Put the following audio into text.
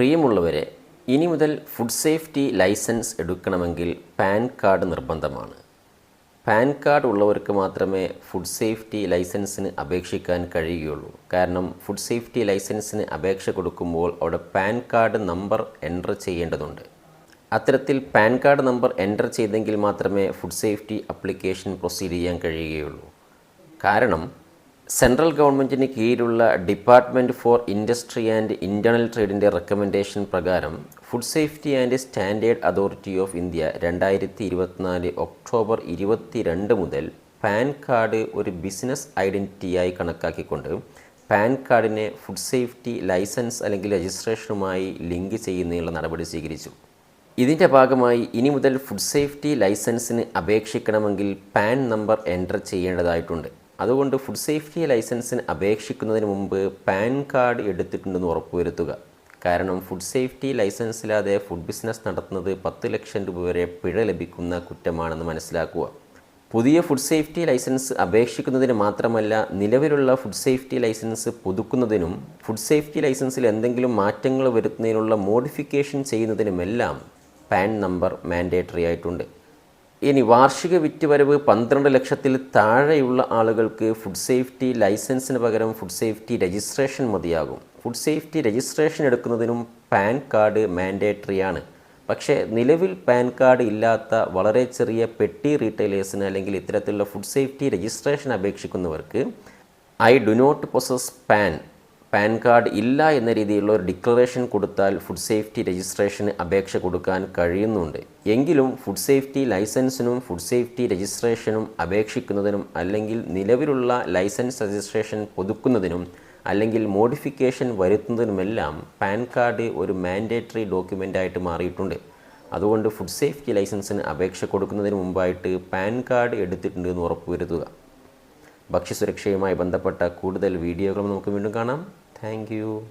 പ്രിയമുള്ളവരെ ഇനി മുതൽ ഫുഡ് സേഫ്റ്റി ലൈസൻസ് എടുക്കണമെങ്കിൽ പാൻ കാർഡ് നിർബന്ധമാണ്. പാൻ കാർഡ് ഉള്ളവർക്ക് മാത്രമേ ഫുഡ് സേഫ്റ്റി ലൈസൻസിന് അപേക്ഷിക്കാൻ കഴിയുകയുള്ളൂ. കാരണം ഫുഡ് സേഫ്റ്റി ലൈസൻസിന് അപേക്ഷ കൊടുക്കുമ്പോൾ അവിടെ പാൻ കാർഡ് നമ്പർ എന്റർ ചെയ്യേണ്ടതുണ്ട്. അത്തരത്തിൽ പാൻ കാർഡ് നമ്പർ എന്റർ ചെയ്തെങ്കിൽ മാത്രമേ ഫുഡ് സേഫ്റ്റി അപ്ലിക്കേഷൻ പ്രൊസീഡ് ചെയ്യാൻ കഴിയുകയുള്ളൂ. കാരണം സെൻട്രൽ ഗവൺമെന്റിന് കീഴിലുള്ള department for industry and internal ട്രേഡിന്റെ recommendation പ്രകാരം food safety and standard authority of India രണ്ടായിരത്തി ഇരുപത്തിനാല് ഒക്ടോബർ ഇരുപത്തിരണ്ട് മുതൽ പാൻ കാർഡ് ഒരു ബിസിനസ് ഐഡന്റിറ്റിയായി കണക്കാക്കിക്കൊണ്ട് പാൻ കാർഡിനെ ഫുഡ് സേഫ്റ്റി ലൈസൻസ് അല്ലെങ്കിൽ രജിസ്ട്രേഷനുമായി ലിങ്ക് ചെയ്യുന്നതിനുള്ള നടപടി സ്വീകരിച്ചു. ഇതിന്റെ ഭാഗമായി ഇനി മുതൽ ഫുഡ് സേഫ്റ്റി ലൈസൻസിന് അപേക്ഷിക്കണമെങ്കിൽ പാൻ നമ്പർ എന്റർ ചെയ്യേണ്ടതായിട്ടുണ്ട്. അതുകൊണ്ട് ഫുഡ് സേഫ്റ്റി ലൈസൻസിന് അപേക്ഷിക്കുന്നതിന് മുമ്പ് പാൻ കാർഡ് എടുത്തിട്ടുണ്ടെന്ന് ഉറപ്പുവരുത്തുക. കാരണം ഫുഡ് സേഫ്റ്റി ലൈസൻസില്ലാതെ ഫുഡ് ബിസിനസ് നടത്തുന്നത് പത്ത് ലക്ഷം രൂപ വരെ പിഴ ലഭിക്കുന്ന കുറ്റമാണെന്ന് മനസ്സിലാക്കുക. പുതിയ ഫുഡ് സേഫ്റ്റി ലൈസൻസ് അപേക്ഷിക്കുന്നതിന് മാത്രമല്ല നിലവിലുള്ള ഫുഡ് സേഫ്റ്റി ലൈസൻസ് പുതുക്കുന്നതിനും ഫുഡ് സേഫ്റ്റി ലൈസൻസിൽ എന്തെങ്കിലും മാറ്റങ്ങൾ വരുത്തുന്നതിനുള്ള മോഡിഫിക്കേഷൻ ചെയ്യുന്നതിനുമെല്ലാം പാൻ നമ്പർ മാൻഡേറ്ററി ആയിട്ടുണ്ട്. ഇനി വാർഷിക വിറ്റുവരവ് പന്ത്രണ്ട് ലക്ഷത്തിൽ താഴെയുള്ള ആളുകൾക്ക് ഫുഡ് സേഫ്റ്റി ലൈസൻസിന് പകരം ഫുഡ് സേഫ്റ്റി രജിസ്ട്രേഷൻ മതിയാകും. ഫുഡ് സേഫ്റ്റി രജിസ്ട്രേഷൻ എടുക്കുന്നതിനും പാൻ കാർഡ് മാൻഡേറ്ററി ആണ് പക്ഷേ നിലവിൽ പാൻ കാർഡ് ഇല്ലാത്ത വളരെ ചെറിയ പെട്ടി റീറ്റെയിലേഴ്സിന് അല്ലെങ്കിൽ ഇത്തരത്തിലുള്ള food safety registration അപേക്ഷിക്കുന്നവർക്ക് I do not possess PAN PAN card ഇല്ല എന്ന രീതിയിലുള്ള ഒരു ഡിക്ലറേഷൻ കൊടുത്താൽ ഫുഡ് സേഫ്റ്റി രജിസ്ട്രേഷന് അപേക്ഷ കൊടുക്കാൻ കഴിയുന്നുണ്ട്. എങ്കിലും ഫുഡ് സേഫ്റ്റി ലൈസൻസിനും ഫുഡ് സേഫ്റ്റി രജിസ്ട്രേഷനും അപേക്ഷിക്കുന്നതിനും അല്ലെങ്കിൽ നിലവിലുള്ള ലൈസൻസ് രജിസ്ട്രേഷൻ പുതുക്കുന്നതിനും അല്ലെങ്കിൽ മോഡിഫിക്കേഷൻ വരുത്തുന്നതിനുമെല്ലാം പാൻ കാർഡ് ഒരു മാൻഡേറ്ററി ഡോക്യുമെന്റായിട്ട് മാറിയിട്ടുണ്ട്. അതുകൊണ്ട് ഫുഡ് സേഫ്റ്റി ലൈസൻസിന് അപേക്ഷ കൊടുക്കുന്നതിന് മുമ്പായിട്ട് പാൻ കാർഡ് എടുത്തിട്ടുണ്ട് എന്ന് ഉറപ്പുവരുത്തുക ഭക്ഷ്യസുരക്ഷയുമായി ബന്ധപ്പെട്ട കൂടുതൽ വീഡിയോകളും നമുക്ക് വീണ്ടും കാണാം. Thank you.